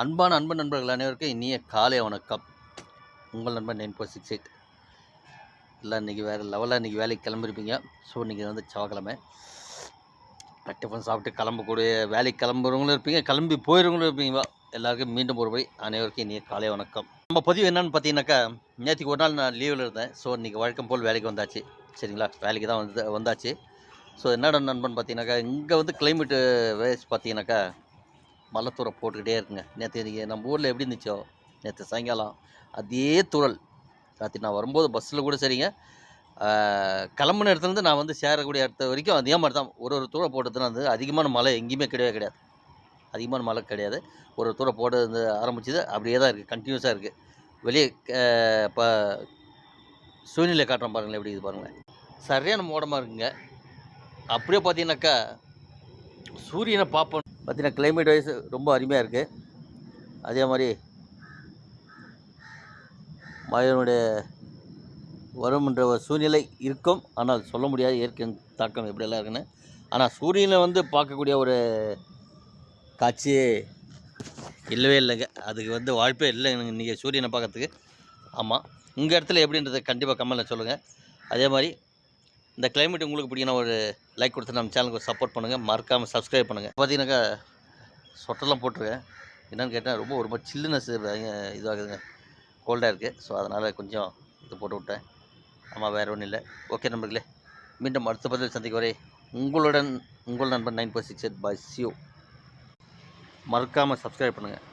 அன்பான அன்பு நண்பர்கள் அனைவருக்கும் இனிய காலை வணக்கம். உங்கள் நண்பன் நைன் ஃபோர் சிக்ஸ் எயிட் எல்லாம் இன்றைக்கி வேறு லெவலாக இன்றைக்கி வேலைக்கு கிளம்பிருப்பீங்க. ஸோ இன்றைக்கி வந்து செவ்வாய்க்கிழமை. டிஃபன் சாப்பிட்டு கிளம்பக்கூடிய வேலைக்கு கிளம்புறவங்களும் இருப்பீங்க. கிளம்பி போயிடுறவங்களும் இருப்பீங்க. எல்லாருக்கும் மீண்டும் ஒரு போய் அனைவருக்கும் இனிய காலை வணக்கம். நம்ம பதிவு என்னென்னு பார்த்தீங்கன்னாக்கா நேற்றுக்கு ஒரு நாள் நான் லீவில் இருந்தேன். ஸோ இன்றைக்கி வழக்கம் போல் வேலைக்கு வந்தாச்சு. சரிங்களா? வேலைக்கு தான் வந்து வந்தாச்சு. ஸோ என்னடா நண்பன் பார்த்தீங்கன்னாக்கா இங்கே வந்து கிளைமேட்டு வேஸ் பார்த்தீங்கன்னாக்கா மலைத்தூரை போட்டுக்கிட்டே இருக்குங்க. நேற்று இன்றைக்கி நம்ம ஊரில் எப்படி இருந்துச்சோ நேற்று சாயங்காலம் அதே தூரல் ராத்திரி நான் வரும்போது பஸ்ஸில் கூட சரிங்க. கிளம்புன இடத்துலேருந்து நான் வந்து சேரக்கூடிய இடத்த வரைக்கும் அதே மாதிரி தான் ஒரு ஒரு தூரம் போட்டதுன்னா வந்து அதிகமான மழை எங்கேயுமே கிடையவே கிடையாது. அதிகமான மழை கிடையாது. ஒரு ஒரு தூரம் போட வந்து ஆரம்பிச்சது. அப்படியே தான் இருக்குது கண்டினியூஸாக இருக்குது வெளியே இப்போ சூழ்நிலை காட்டுறோம் பாருங்களேன். எப்படி இது பாருங்களேன். சரியான மோடமாக இருக்குங்க. அப்படியே பார்த்தீங்கன்னாக்கா சூரியனை பார்ப்போம். பார்த்திங்கன்னா கிளைமேட் வைஸ் ரொம்ப அருமையாக இருக்குது அதே மாதிரி மழையினுடைய வரும்ன்ற ஒரு சூழ்நிலை இருக்கும். ஆனால் சொல்ல முடியாது இயற்கை தாக்கம் எப்படியெல்லாம் இருக்குன்னு. ஆனால் சூரியனை வந்து பார்க்கக்கூடிய ஒரு காட்சி இல்லவே இல்லைங்க. அதுக்கு வந்து வாய்ப்பே இல்லை இன்றைக்கி சூரியனை பார்க்கறதுக்கு. ஆமாம் உங்கள் இடத்துல எப்படின்றத கண்டிப்பாக கம்மலில் சொல்லுங்கள் அதே மாதிரி இந்த கிளைமேட் உங்களுக்கு பிடிக்கணும் ஒரு லைக் கொடுத்து நம்ம சேனலுக்கு சப்போர்ட் பண்ணுங்கள் மறக்காமல் சப்ஸ்கிரைப் பண்ணுங்கள் பார்த்தீங்கன்னாக்கா சொட்டெல்லாம் போட்டிருக்கேன். என்னென்னு கேட்டால் ரொம்ப ஒரு மாதிரி சில்லுனஸ் இதுவாகுதுங்க. கோல்டாக இருக்குது ஸோ அதனால் கொஞ்சம் இது போட்டு விட்டேன். ஆமாம் வேறு ஒன்றும் இல்லை. ஓகே நம்பர்களே மீண்டும் அடுத்த பதில் சந்திக்க வரை உங்களுடன் உங்கள் நண்பர் nine four six eight bye see you மறக்காமல் சப்ஸ்கிரைப் பண்ணுங்கள்